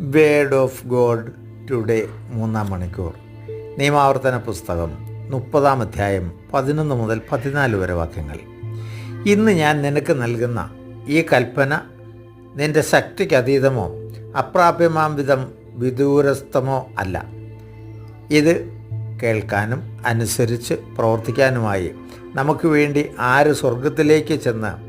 Word of God today മൂന്നാം മണിക്കൂർ. നിയമാവർത്തന പുസ്തകം മുപ്പതാം അധ്യായം പതിനൊന്ന് മുതൽ പതിനാല് വരെ വാക്യങ്ങൾ. ഇന്ന് ഞാൻ നിനക്ക് നൽകുന്ന ഈ കൽപ്പന നിന്റെ ശക്തിക്ക് അതീതമോ അപ്രാപ്യമാം വിധം വിദൂരസ്ഥമോ അല്ല. ഇത് കേൾക്കാനും അനുസരിച്ച് പ്രവർത്തിക്കാനുമായി നമുക്ക് വേണ്ടി ആര് സ്വർഗത്തിലേക്ക് ചെന്ന്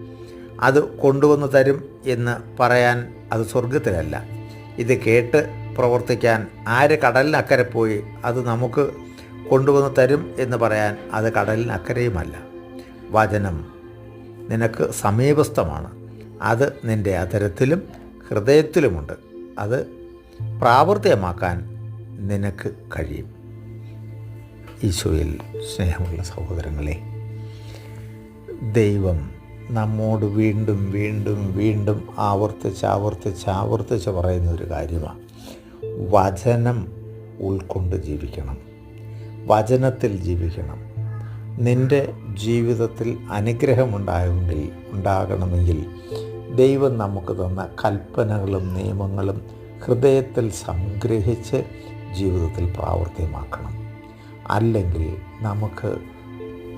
അത് കൊണ്ടുവന്ന് തരും എന്ന് പറയാൻ അത് സ്വർഗത്തിലല്ല ഇത് കേട്ട് പ്രവർത്തിക്കാൻ ആര് കടലിനക്കരെ പോയി അത് നമുക്ക് കൊണ്ടുവന്ന് തരും എന്ന് പറയാൻ അത് കടലിനക്കരയുമല്ല. വചനം നിനക്ക് സമീപസ്ഥമാണ്. അത് നിന്റെ അതരത്തിലും ഹൃദയത്തിലുമുണ്ട്. അത് പ്രാവർത്തികമാക്കാൻ നിനക്ക് കഴിയും. ഈശോയിൽ സ്നേഹമുള്ള സഹോദരങ്ങളെ ദൈവം നമ്മോട് വീണ്ടും വീണ്ടും വീണ്ടും ആവർത്തിച്ച് ആവർത്തിച്ച് ആവർത്തിച്ച് പറയുന്ന ഒരു കാര്യമാണ്. വചനം ഉൾക്കൊണ്ട് ജീവിക്കണം. വചനത്തിൽ ജീവിക്കണം. നിന്റെ ജീവിതത്തിൽ അനുഗ്രഹമുണ്ടായെങ്കിൽ ഉണ്ടാകണമെങ്കിൽ ദൈവം നമുക്ക് തന്ന കൽപ്പനകളും നിയമങ്ങളും ഹൃദയത്തിൽ സംഗ്രഹിച്ച് ജീവിതത്തിൽ പ്രാവർത്തികമാക്കണം. അല്ലെങ്കിൽ നമുക്ക്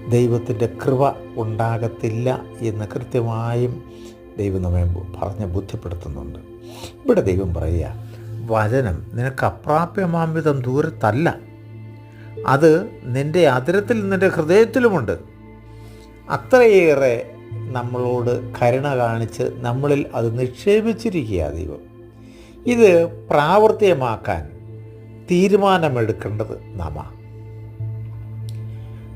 ദൈവത്തിന്റെ കൃപ ഉണ്ടാകത്തില്ല എന്ന് കൃത്യമായും ദൈവം നമ്മെ പറഞ്ഞ് ബുദ്ധിപ്പെടുത്തുന്നുണ്ട് ഇവിടെ ദൈവം പറയുക വചനം നിനക്ക് അപ്രാപ്യമാം വിധം ദൂരത്തല്ല. അത് നിന്റെ അതിരത്തിൽ നിന്റെ ഹൃദയത്തിലുമുണ്ട്. അത്രയേറെ നമ്മളോട് കരുണ കാണിച്ച് നമ്മളിൽ അത് നിക്ഷേപിച്ചിരിക്കുക ദൈവം. ഇത് പ്രാവർത്തികമാക്കാൻ തീരുമാനമെടുക്കേണ്ടത് നാമാണ്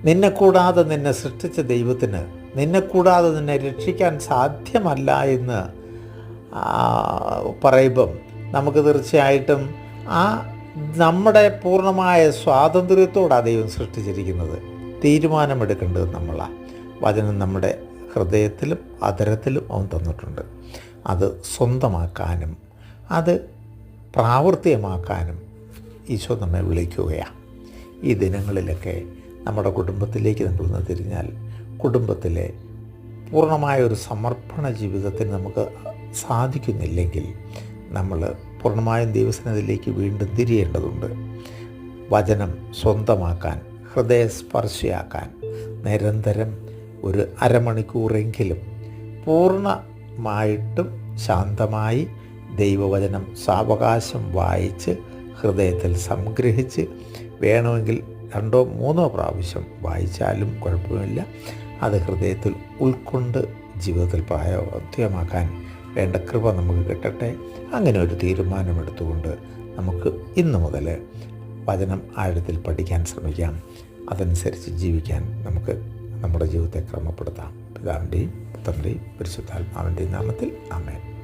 നിന്നെ കൂടാതെ നിന്നെ സൃഷ്ടിച്ച ദൈവത്തിന് നിന്നെ കൂടാതെ നിന്നെ രക്ഷിക്കാൻ സാധ്യമല്ല എന്ന് പറയുമ്പം നമുക്ക് തീർച്ചയായിട്ടും ആ നമ്മുടെ പൂർണമായ സ്വാതന്ത്ര്യത്തോടാണ് ദൈവം സൃഷ്ടിച്ചിരിക്കുന്നത്. തീരുമാനമെടുക്കേണ്ടത് നമ്മളാണ് വചനം നമ്മുടെ ഹൃദയത്തിലും അതരത്തിലും അവൻ തന്നിട്ടുണ്ട്. അത് സ്വന്തമാക്കാനും അത് പ്രാവർത്തികമാക്കാനും ഈശോ നമ്മെ വിളിക്കുകയാണ് ഈ ദിനങ്ങളിലൊക്കെ നമ്മുടെ കുടുംബത്തിലേക്ക് നമ്മളൊന്ന് തിരിഞ്ഞാൽ കുടുംബത്തിലെ പൂർണമായ ഒരു സമർപ്പണ ജീവിതത്തിന് നമുക്ക് സാധിക്കുന്നില്ലെങ്കിൽ നമ്മൾ പൂർണമായും ദൈവസനത്തിലേക്ക് വീണ്ടും തിരിയേണ്ടതുണ്ട്. വചനം സ്വന്തമാക്കാൻ ഹൃദയസ്പർശിയാക്കാൻ നിരന്തരം ഒരു അരമണിക്കൂറെങ്കിലും പൂർണമായിട്ടും ശാന്തമായി ദൈവവചനം സാവകാശം വായിച്ച് ഹൃദയത്തിൽ സംഗ്രഹിച്ച് വേണമെങ്കിൽ രണ്ടോ മൂന്നോ പ്രാവശ്യം വായിച്ചാലും കുഴപ്പമില്ല. അത് ഹൃദയത്തിൽ ഉൾക്കൊണ്ട് ജീവിതത്തിൽ പ്രായോഗികമാക്കാൻ വേണ്ട കൃപ നമുക്ക് കിട്ടട്ടെ. അങ്ങനെ ഒരു തീരുമാനമെടുത്തുകൊണ്ട് നമുക്ക് ഇന്നു മുതൽ വചനം ആഴത്തിൽ പഠിക്കാൻ ശ്രമിക്കാം. അതനുസരിച്ച് ജീവിക്കാൻ നമുക്ക് നമ്മുടെ ജീവിതത്തെ ക്രമപ്പെടുത്താം. പിതാവിന്റെയും പുത്രന്റെയും പരിശുദ്ധാത്മാവിന്റെയും നാമത്തിൽ അമ്മേ